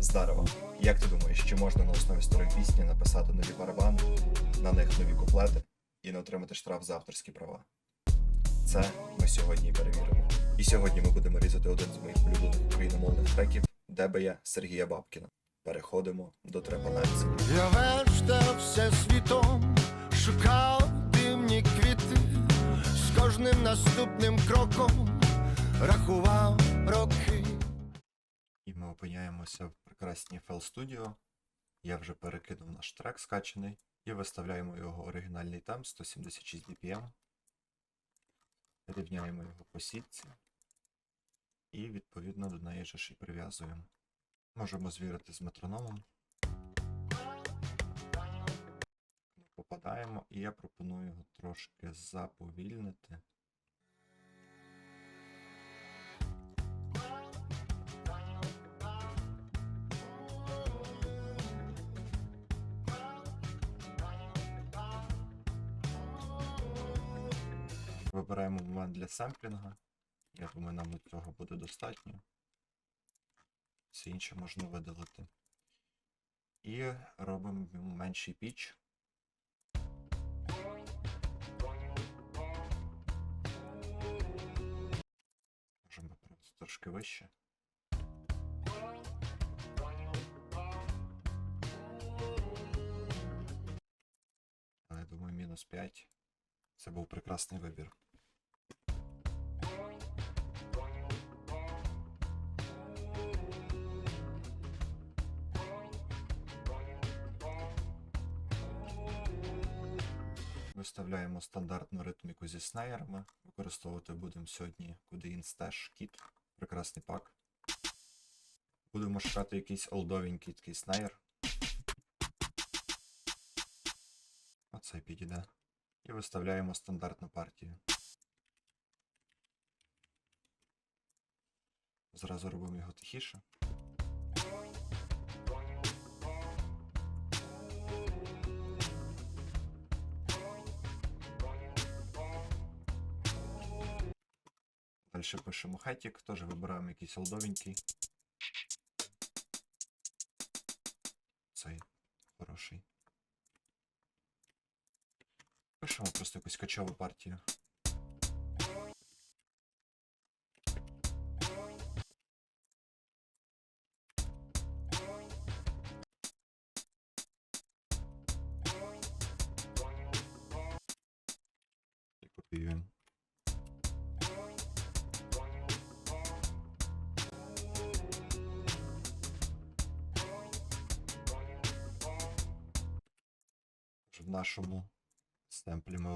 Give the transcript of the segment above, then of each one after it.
Здарова. Як ти думаєш, чи можна на основі старої пісні написати нові барабани, на них нові куплети і не отримати штраф за авторські права? Це ми сьогодні перевіримо. І сьогодні ми будемо різати один з моїх улюблених україномовних треків Дебея Сергія Бабкіна. Переходимо до трепанації. Я вежда все світом шукав дивні квіти, з кожним наступним кроком рахував роки. І ми опиняємося в прекрасній FL Studio. Я вже перекинув наш трек скачаний і виставляємо його оригінальний темп 176 BPM. Рівняємо його по сітці. І відповідно до неї ж і прив'язуємо. Можемо звірити з метрономом. Попадаємо, і я пропоную його трошки заповільнити. Вибираємо момент для семплінга. Я думаю, нам цього буде достатньо. Все інше можна видалити. І робимо менший піч. Можемо перевести трошки вище. Але я думаю, мінус 5. Це був прекрасний вибір. Виставляємо стандартну ритміку зі снеєрами. Використовувати будемо сьогодні Codein Stash Kit. Прекрасний пак. Будемо шукати якийсь олдовенький такий снеєр. Оцей підійде. І виставляємо стандартну партію. Зразу робимо його тихіше. Далі пишемо хетік, теж вибираємо якийсь олдовенький. Цей хороший. Пишемо просто якусь качову партію.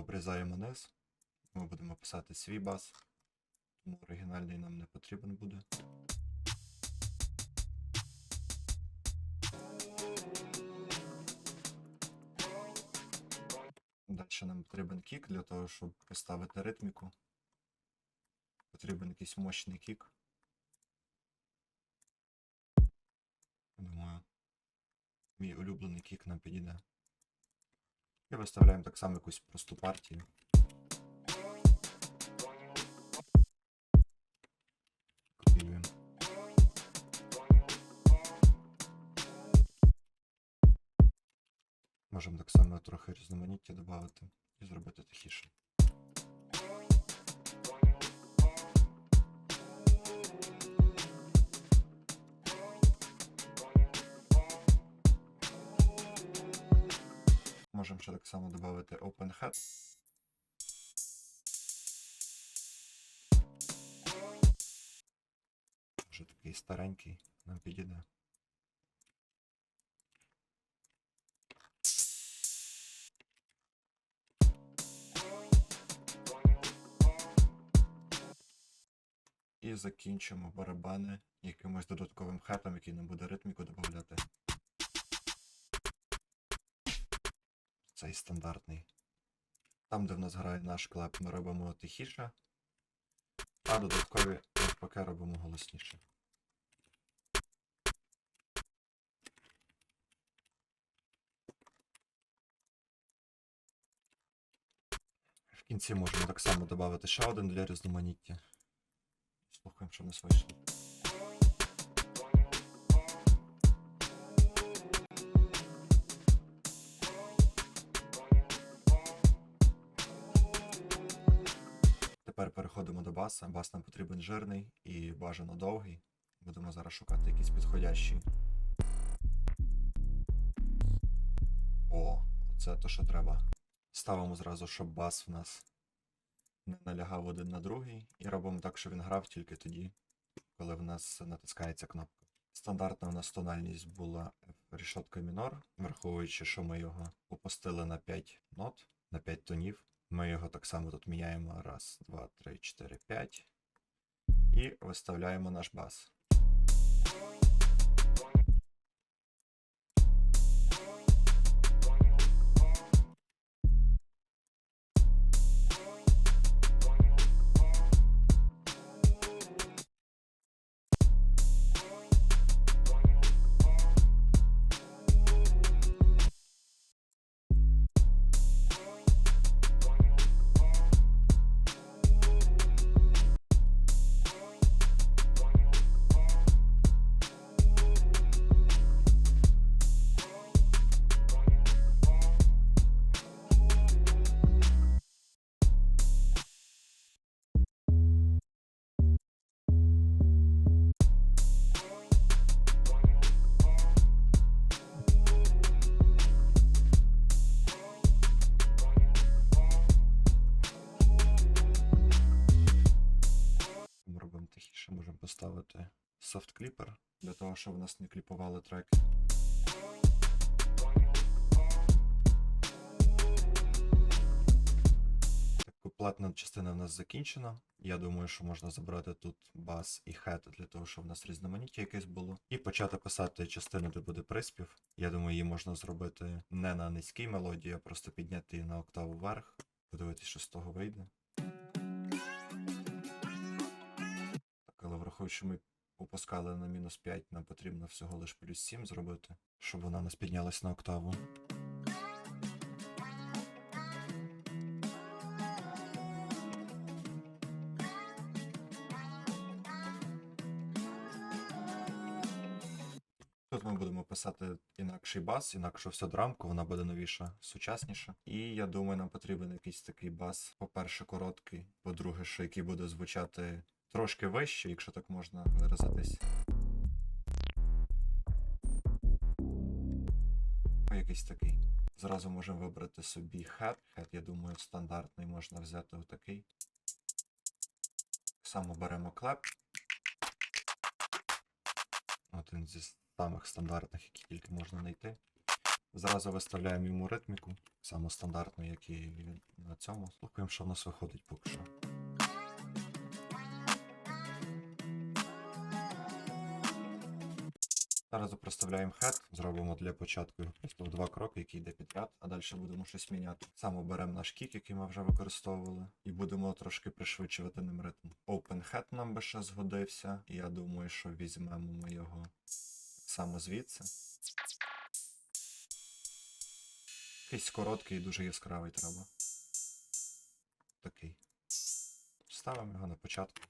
Обрізаємо низ. Ми будемо писати свій бас. Тому оригінальний нам не потрібен буде. Далі нам потрібен кік для того, щоб поставити ритміку. Потрібен якийсь мощний кік. Думаю, мій улюблений кік нам підійде. І виставляємо так само якусь просту партію. Копіюємо. Можемо так само трохи різноманіття додати і зробити тихіше. Можемо ще так само додати Open Head. Вже такий старенький нам підійде. І закінчимо барабани якимось додатковим хетом, який нам буде ритміку додати. Цей стандартний. Там, де в нас грає наш клеп, ми робимо тихіше, а додаткові навпаки робимо голосніше. В кінці можемо так само додати ще один для різноманіття. Слухаємо, що в нас вийшло. Баса. Бас нам потрібен жирний і бажано довгий. Будемо зараз шукати якийсь підходящий. О, це то, що треба. Ставимо зразу, щоб бас в нас не налягав один на другий, і робимо так, щоб він грав тільки тоді, коли в нас натискається кнопка. Стандартна у нас тональність була F рішотка мінор, враховуючи, що ми його опустили на 5 нот, на 5 тонів. Ми його так само тут міняємо. Раз, два, три, чотири, п'ять. І виставляємо наш бас. Щоб в нас не кліпували треки. Куплетна частина в нас закінчена. Я думаю, що можна забрати тут бас і хет для того, щоб в нас різноманіття якесь було. І почати писати частину, де буде приспів. Я думаю, її можна зробити не на низькій мелодії, а просто підняти її на октаву вверх. Подивитись, що з того вийде. Так, але враховуючи, що ми опускали на мінус 5, нам потрібно всього лиш плюс 7 зробити, щоб вона нас піднялась на октаву. Тут ми будемо писати інакший бас, інакшу всю драмку, вона буде новіша, сучасніша. І я думаю, нам потрібен якийсь такий бас. По-перше, короткий, по-друге, що який буде звучати трошки вище, якщо так можна виразитись. О, Якийсь такий. Зразу можемо вибрати собі хет. Хет, я думаю, стандартний можна взяти отакий. Так само беремо клеп. Один зі самих стандартних, які тільки можна знайти. Зразу виставляємо йому ритміку, саму стандартну, як і на цьому. Слухаємо, що в нас виходить поки що. Зараз проставляємо хет, зробимо для початку просто два кроки, який йде підряд, а далі будемо щось міняти. Саме беремо наш кік, який ми вже використовували, і будемо трошки пришвидшувати ним ритм. Open head нам би ще згодився, і я думаю, що візьмемо ми його саме звідси. Якийсь короткий і дуже яскравий треба. Такий. Ставимо його на початку.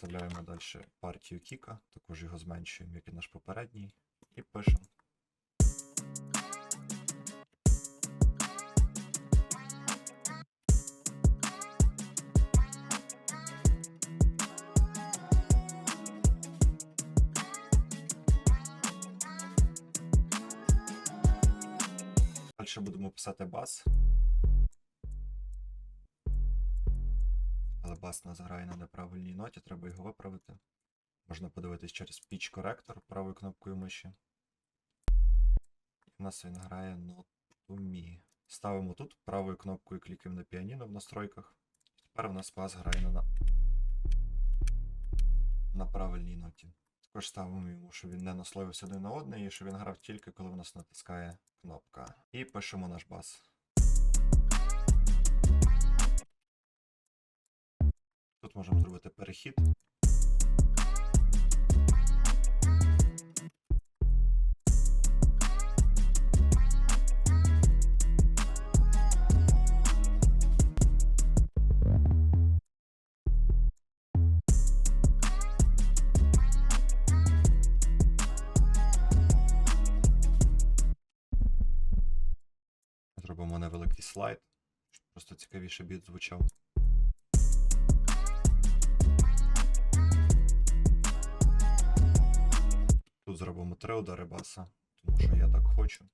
Проставляємо далі партію кіка, також його зменшуємо, як і наш попередній, і пишемо. Далі будемо писати бас. Нас грає на неправильній ноті, треба його виправити. Можна подивитись через Pitch Corrector правою кнопкою миші. В нас він грає ноту мі. Ставимо тут правою кнопкою клікаємо на піаніно в настройках. Тепер в нас бас грає на, на правильній ноті. Також ставимо йому, щоб він не наслоївся один на одне, і щоб він грав тільки коли в нас натискає кнопка. І пишемо наш бас. Тут можемо зробити перехід. Зробимо невеликий слайд, щоб просто цікавіше бід звучав. Тут зробимо три удари баса, тому що я так хочу.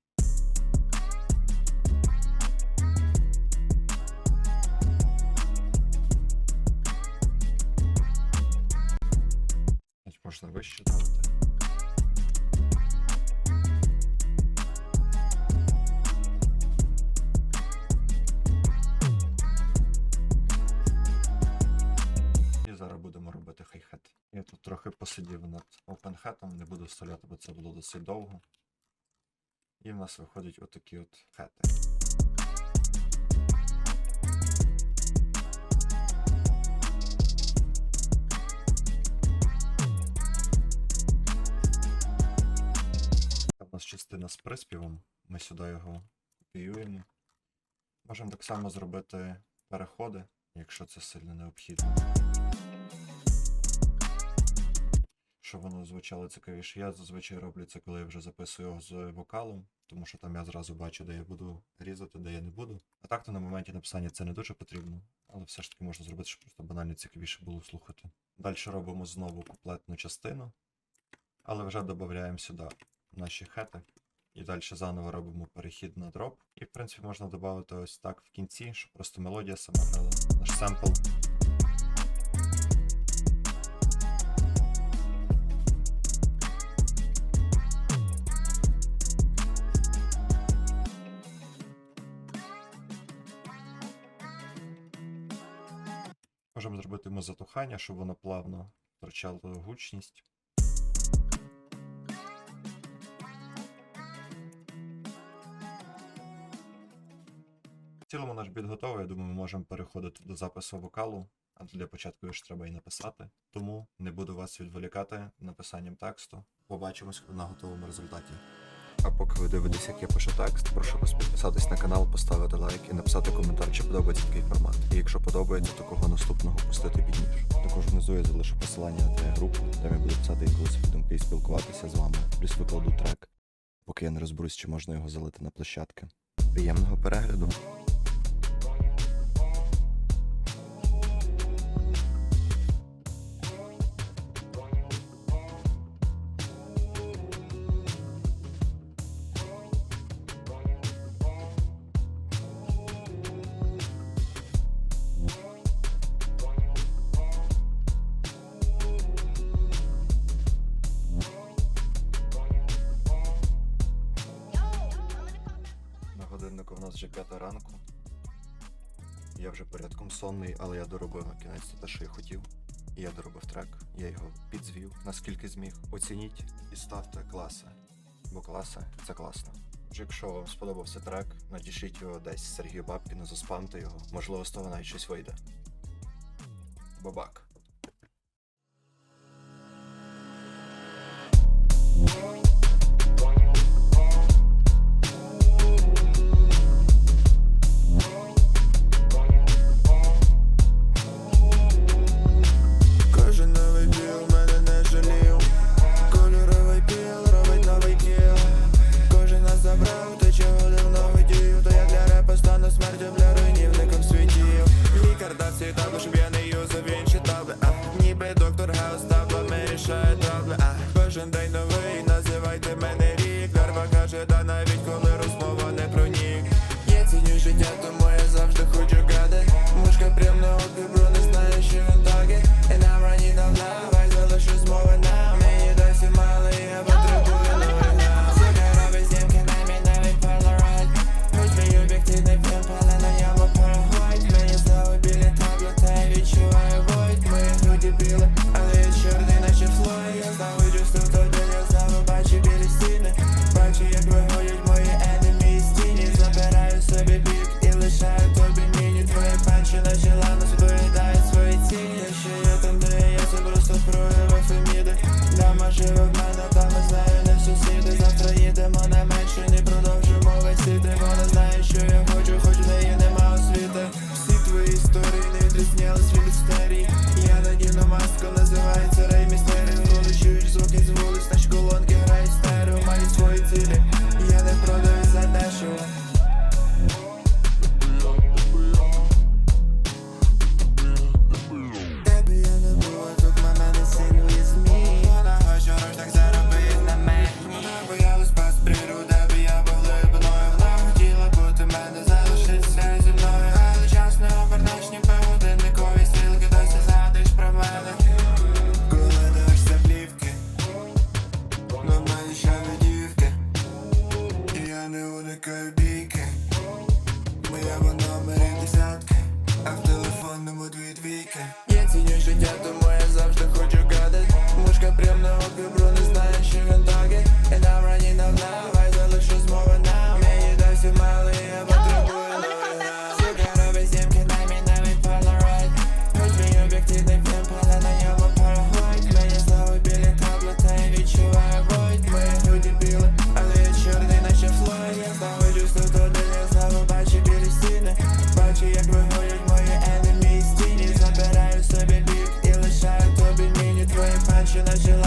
Можна вище давати. Не буду вставляти, бо це було досить довго. І в нас виходять отакі от хети. У нас частина з приспівом. Ми сюди його копіюємо. Можемо так само зробити переходи, якщо це сильно необхідно. Щоб воно звучало цікавіше. Я зазвичай роблю це, коли я вже записую його з вокалом, тому що там я зразу бачу, де я буду різати, де я не буду. А так то на моменті написання це не дуже потрібно, але все ж таки можна зробити, щоб просто банально цікавіше було слухати. Далі робимо знову куплетну частину, але вже додаємо сюди наші хети. І далі заново робимо перехід на дроп. І в принципі можна додати ось так в кінці, щоб просто мелодія сама грала. Наш семпл. Зробити затухання, щоб воно плавно втрачало гучність. В цілому наш біт готовий. Я думаю, ми можемо переходити до запису вокалу, а для початку ж треба і написати. Тому не буду вас відволікати написанням тексту. Побачимось на готовому результаті. А поки ви дивитесь, як я пишу текст, прошу вас підписатись на канал, поставити лайк і написати коментар, чи подобається такий формат. І якщо подобається, то кого наступного пустити під ніж. Також внизу я залишу посилання на групу, де я буду писати інклюзивні думки і спілкуватися з вами. Плюс викладу трек, поки я не розберусь, чи можна його залити на площадки. Приємного перегляду! Годиннику в нас вже п'ята ранку. Я вже порядком сонний, але я доробив на кінець те, що я хотів. І я доробив трек, я його підзвів, наскільки зміг. Оцініть і ставте класи. Бо класи це класно. Якщо вам сподобався трек, надішліть його десь Сергію Бабкіну, заспамте його. Можливо, з того навіть щось вийде. Бабак. Я ціню життя, тому я завжди хочу гадать Мушка прям на обі, бро, не знає, що він таки And I'm running up now Should I, should